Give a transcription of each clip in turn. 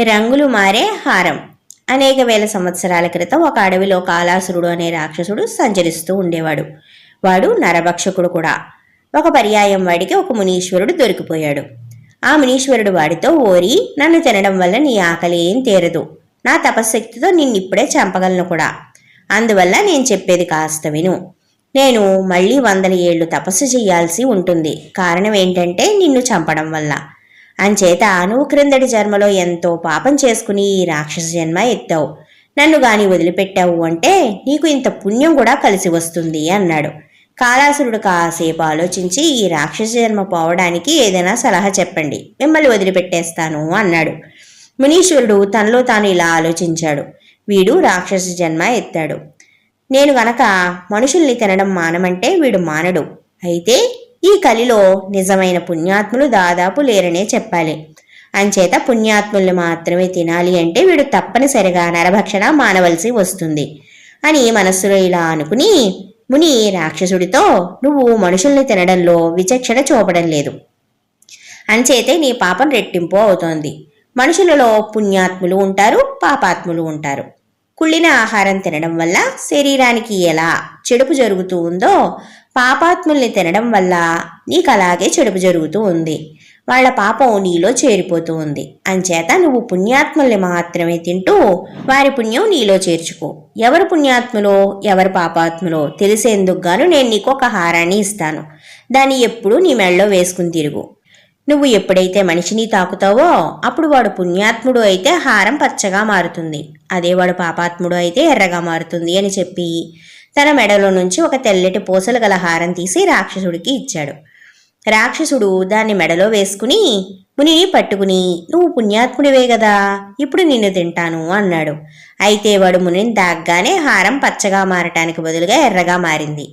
రంగులు మారే హారం. అనేక వేల సంవత్సరాల క్రితం ఒక అడవిలో కాలాసురుడు అనే రాక్షసుడు సంచరిస్తూ ఉండేవాడు. వాడు నరభక్షకుడు కూడా. ఒక పర్యాయం వాడికి ఒక మునీశ్వరుడు దొరికిపోయాడు. ఆ మునీశ్వరుడు వాడితో ఓరి నన్ను తినడం వల్ల నీ ఆకలి ఏం తీరదు. నా తపశ్శక్తితో నిన్నిప్పుడే చంపగలను కూడా. అందువల్ల నేను చెప్పేది కాస్త విను. నేను మళ్ళీ వందల ఏళ్ళు తపస్సు చేయాల్సి ఉంటుంది. కారణం ఏంటంటే నిన్ను చంపడం వల్ల. అంచేత నువ్వు క్రిందటి జన్మలో ఎంతో పాపం చేసుకుని ఈ రాక్షస జన్మ ఎత్తావు. నన్ను గాని వదిలిపెట్టావు అంటే నీకు ఇంత పుణ్యం కూడా కలిసి వస్తుంది అన్నాడు. కాలాసురుడు కాసేపు ఆలోచించి ఈ రాక్షస జన్మ పోవడానికి ఏదైనా సలహా చెప్పండి మిమ్మల్ని వదిలిపెట్టేస్తాను అన్నాడు. మునీశ్వరుడు తనలో తాను ఇలా ఆలోచించాడు. వీడు రాక్షస జన్మ ఎత్తాడు. నేను గనక మనుషుల్ని తినడం మానమంటే వీడు మానడు. అయితే ఈ కలిలో నిజమైన పుణ్యాత్ములు దాదాపు లేరనే చెప్పాలి. అంచేత పుణ్యాత్ముల్ని మాత్రమే తినాలి అంటే వీడు తప్పనిసరిగా నరభక్షణ మానవలసి వస్తుంది. అని మనస్సులో ఇలా అనుకుని ముని రాక్షసుడితో నువ్వు మనుషుల్ని తినడంలో విచక్షణ చూపడం లేదు. అంచేతే నీ పాపం రెట్టింపు అవుతోంది. మనుషులలో పుణ్యాత్ములు ఉంటారు పాపాత్ములు ఉంటారు. కుళ్ళిన ఆహారం తినడం వల్ల శరీరానికి ఎలా? చెడుపు జరుగుతూ ఉందో పాపాత్ముల్ని తినడం వల్ల నీకు అలాగే చెడుపు జరుగుతూ ఉంది. వాళ్ళ పాపం నీలో చేరిపోతూ ఉంది. అంచేత నువ్వు పుణ్యాత్ముల్ని మాత్రమే తింటూ వారి పుణ్యం నీలో చేర్చుకో. ఎవరు పుణ్యాత్ములో ఎవరు పాపాత్ములో తెలిసేందుకు గాను నేను నీకు ఒక హారాన్ని ఇస్తాను. దాన్ని ఎప్పుడూ నీ మెళ్ళలో వేసుకుని తిరుగు. నువ్వు ఎప్పుడైతే మనిషిని తాకుతావో అప్పుడు వాడు పుణ్యాత్ముడు అయితే హారం పచ్చగా మారుతుంది. అదే వాడు పాపాత్ముడు అయితే ఎర్రగా మారుతుంది అని చెప్పి తన మెడలో నుంచి ఒక తెల్లటి పూసలు గల హారం తీసి రాక్షసుడికి ఇచ్చాడు. రాక్షసుడు దాన్ని మెడలో వేసుకుని మునిని పట్టుకుని నువ్వు పుణ్యాత్ముడివే కదా ఇప్పుడు నిన్ను తింటాను అన్నాడు. అయితే వాడు మునిని దాగ్గానే హారం పచ్చగా మారటానికి బదులుగా ఎర్రగా మారింది.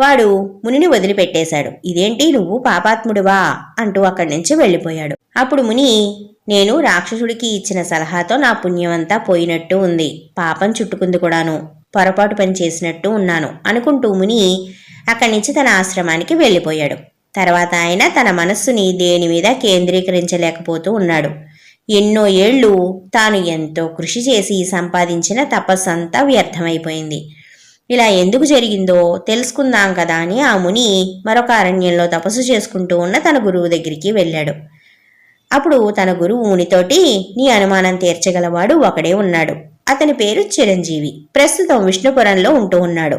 వాడు మునిని వదిలిపెట్టేశాడు. ఇదేంటి? నువ్వు పాపాత్ముడివా? అంటూ అక్కడి నుంచి వెళ్ళిపోయాడు. అప్పుడు ముని నేను రాక్షసుడికి ఇచ్చిన సలహాతో నా పుణ్యమంతా పోయినట్టు ఉంది. పాపం చుట్టుకుంది కూడాను. పొరపాటు పని చేసినట్టు ఉన్నాను అనుకుంటూ ముని అక్కడి నుంచి తన ఆశ్రమానికి వెళ్ళిపోయాడు. తర్వాత ఆయన తన మనస్సుని దేని మీద కేంద్రీకరించలేకపోతూ ఉన్నాడు. ఎన్నో ఏళ్ళు తాను ఎంతో కృషి చేసి సంపాదించిన తపస్సంతా వ్యర్థమైపోయింది. ఇలా ఎందుకు జరిగిందో తెలుసుకుందాం కదా అని ఆ ముని మరొక అరణ్యంలో తపస్సు చేసుకుంటూ ఉన్న తన గురువు దగ్గరికి వెళ్ళాడు. అప్పుడు తన గురువు మునితోటి నీ అనుమానం తీర్చగలవాడు ఒకడే ఉన్నాడు. అతని పేరు చిరంజీవి. ప్రస్తుతం విష్ణుపురంలో ఉంటూ ఉన్నాడు.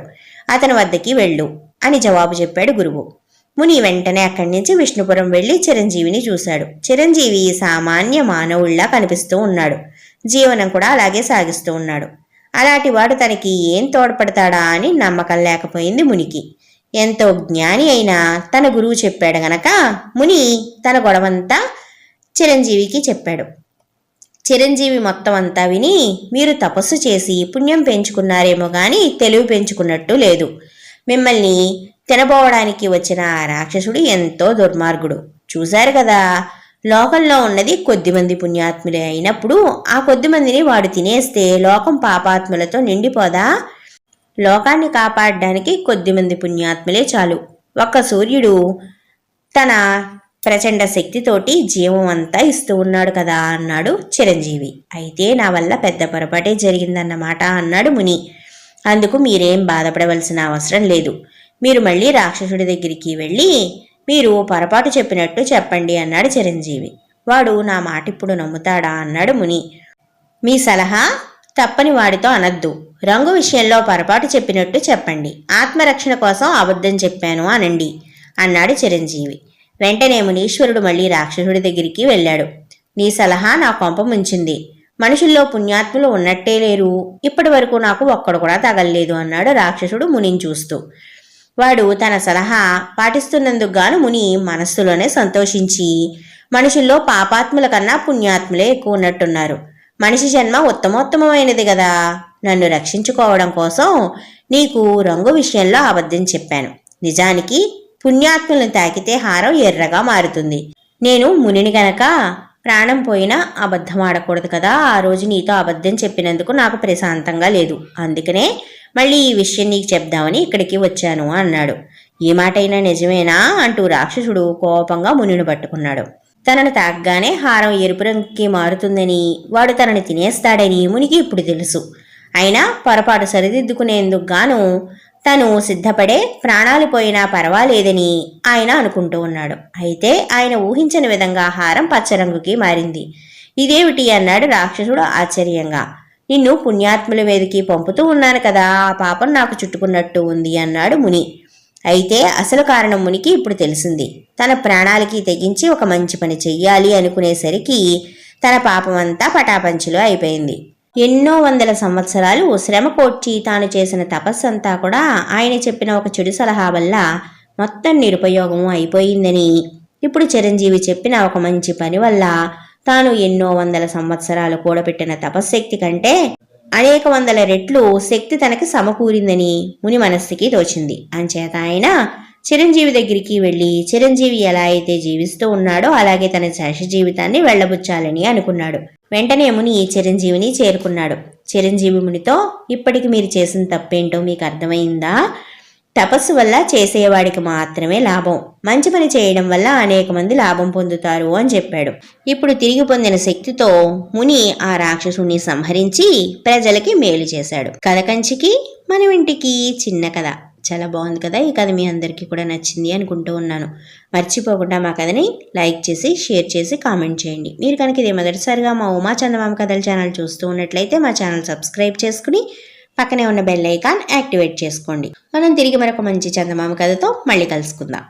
అతని వద్దకి వెళ్ళు అని జవాబు చెప్పాడు గురువు. ముని వెంటనే అక్కడి నుంచి విష్ణుపురం వెళ్ళి చిరంజీవిని చూశాడు. చిరంజీవి సామాన్య మానవుళ్ళా కనిపిస్తూ ఉన్నాడు. జీవనం కూడా అలాగే సాగిస్తూ ఉన్నాడు. అలాంటి వాడు తనకి ఏం తోడ్పడతాడా అని నమ్మకం లేకపోయింది మునికి. ఎంతో జ్ఞాని అయినా తన గురువు చెప్పాడు గనక ముని తన గొడవంతా చిరంజీవికి చెప్పాడు. చిరంజీవి మొత్తం అంతా విని మీరు తపస్సు చేసి పుణ్యం పెంచుకున్నారేమో కానీ తెలివి పెంచుకున్నట్టు లేదు. మిమ్మల్ని తినబోవడానికి వచ్చిన ఆ రాక్షసుడు ఎంతో దుర్మార్గుడు. చూశారు కదా లోకంలో ఉన్నది కొద్దిమంది పుణ్యాత్ములే అయినప్పుడు ఆ కొద్దిమందిని వాడు తినేస్తే లోకం పాపాత్ములతో నిండిపోదా? లోకాన్ని కాపాడడానికి కొద్దిమంది పుణ్యాత్ములే చాలు. ఒక్క సూర్యుడు తన ప్రచండ శక్తితోటి జీవం అంతా ఇస్తూ ఉన్నాడు కదా అన్నాడు చిరంజీవి. అయితే నా వల్ల పెద్ద పొరపాటే జరిగిందన్నమాట అన్నాడు ముని. అందుకు మీరేం బాధపడవలసిన అవసరం లేదు. మీరు మళ్ళీ రాక్షసుడి దగ్గరికి వెళ్ళి మీరు పొరపాటు చెప్పినట్టు చెప్పండి అన్నాడు చిరంజీవి. వాడు నా మాట ఇప్పుడు నమ్ముతాడా అన్నాడు ముని. మీ సలహా? తప్పని వాడితో అనద్దు. రంగు విషయంలో పొరపాటు చెప్పినట్టు చెప్పండి. ఆత్మరక్షణ కోసం అబద్ధం చెప్పాను అనండి అన్నాడు చిరంజీవి. వెంటనే మునీశ్వరుడు మళ్ళీ రాక్షసుడి దగ్గరికి వెళ్ళాడు. నీ సలహా నా కొంప ముంచింది. మనుషుల్లో పుణ్యాత్ములు ఉన్నట్టే లేరు. ఇప్పటి వరకు నాకు ఒక్కడు కూడా తగలలేదు అన్నాడు రాక్షసుడు మునిని చూస్తూ. వాడు తన సలహా పాటిస్తున్నందుకు గాను ముని మనస్సులోనే సంతోషించి మనుషుల్లో పాపాత్ముల కన్నా పుణ్యాత్ములే ఎక్కువ ఉన్నట్టున్నారు మనిషి జన్మ ఉత్తమోత్తమమైనది కదా నన్ను రక్షించుకోవడం కోసం నీకు రంగు విషయంలో అబద్ధం చెప్పాను. నిజానికి పుణ్యాత్ములను తాకితే హారం ఎర్రగా మారుతుంది. నేను మునిని గనక ప్రాణం పోయినా అబద్ధం ఆడకూడదు కదా. ఆ రోజు నీతో అబద్ధం చెప్పినందుకు నాకు ప్రశాంతంగా లేదు. అందుకనే మళ్ళీ ఈ విషయం నీకు చెప్దామని ఇక్కడికి వచ్చాను అన్నాడు. ఈ మాటైనా నిజమేనా? అంటూ రాక్షసుడు కోపంగా మునిని పట్టుకున్నాడు. తనను తాగ్గానే హారం ఎరుపు రంగుకి మారుతుందని వాడు తనని తినేస్తాడని మునికి ఇప్పుడు తెలుసు. అయినా పొరపాటు సరిదిద్దుకునేందుకు గాను తను సిద్ధపడే ప్రాణాలు పోయినా పర్వాలేదని ఆయన అనుకుంటూ ఉన్నాడు. అయితే ఆయన ఊహించని విధంగా హారం పచ్చరంగుకి మారింది. ఇదేమిటి అన్నాడు రాక్షసుడు ఆశ్చర్యంగా. నిన్ను పుణ్యాత్ముల మీదకి పంపుతూ ఉన్నాను కదా ఆ పాపం నాకు చుట్టుకున్నట్టు ఉంది అన్నాడు ముని. అయితే అసలు కారణం మునికి ఇప్పుడు తెలిసింది. తన ప్రాణాలకి తెగించి ఒక మంచి పని చెయ్యాలి అనుకునేసరికి తన పాపమంతా పటాపంచులో అయిపోయింది. ఎన్నో వందల సంవత్సరాలు శ్రమ కోర్చి తాను చేసిన తపస్సంతా కూడా ఆయన చెప్పిన ఒక చెడు సలహా వల్ల మొత్తం నిరుపయోగం అయిపోయిందని. ఇప్పుడు చిరంజీవి చెప్పిన ఒక మంచి పని వల్ల తాను ఎన్నో వందల సంవత్సరాలు కూడబెట్టిన తపశ్శక్తి కంటే అనేక వందల రెట్లు శక్తి తనకి సమకూరిందని ముని మనస్సుకి తోచింది. అంచేత ఆయన చిరంజీవి దగ్గరికి వెళ్ళి చిరంజీవి ఎలా అయితే జీవిస్తూ ఉన్నాడో అలాగే తన శేష జీవితాన్ని వెళ్ళబుచ్చాలని అనుకున్నాడు. వెంటనే ముని చిరంజీవిని చేరుకున్నాడు. చిరంజీవి మునితో ఇప్పటికి మీరు చేసిన తప్పేంటో మీకు అర్థమైందా? తపస్సు వల్ల చేసేవాడికి మాత్రమే లాభం. మంచి పని చేయడం వల్ల అనేక మంది లాభం పొందుతారు అని చెప్పాడు. ఇప్పుడు తిరిగి పొందిన శక్తితో ముని ఆ రాక్షసుని సంహరించి ప్రజలకి మేలు చేశాడు. కథ కంచికి మన ఇంటికి చిన్న కథ. చాలా బాగుంది కదా. ఈ కథ మీ అందరికీ కూడా నచ్చింది అనుకుంటూ ఉన్నాను. మర్చిపోకుండా మా కథని లైక్ చేసి షేర్ చేసి కామెంట్ చేయండి. మీరు కనుక ఇదే మొదటిసారిగా మా ఉమా చందమామ కథల ఛానల్ చూస్తూ ఉన్నట్లయితే మా ఛానల్ సబ్స్క్రైబ్ చేసుకుని పక్కనే ఉన్న బెల్ ఐకాన్ యాక్టివేట్ చేసుకోండి. మనం తిరిగి మరొక మంచి చందమామ కథతో మళ్ళీ కలుసుకుందాం.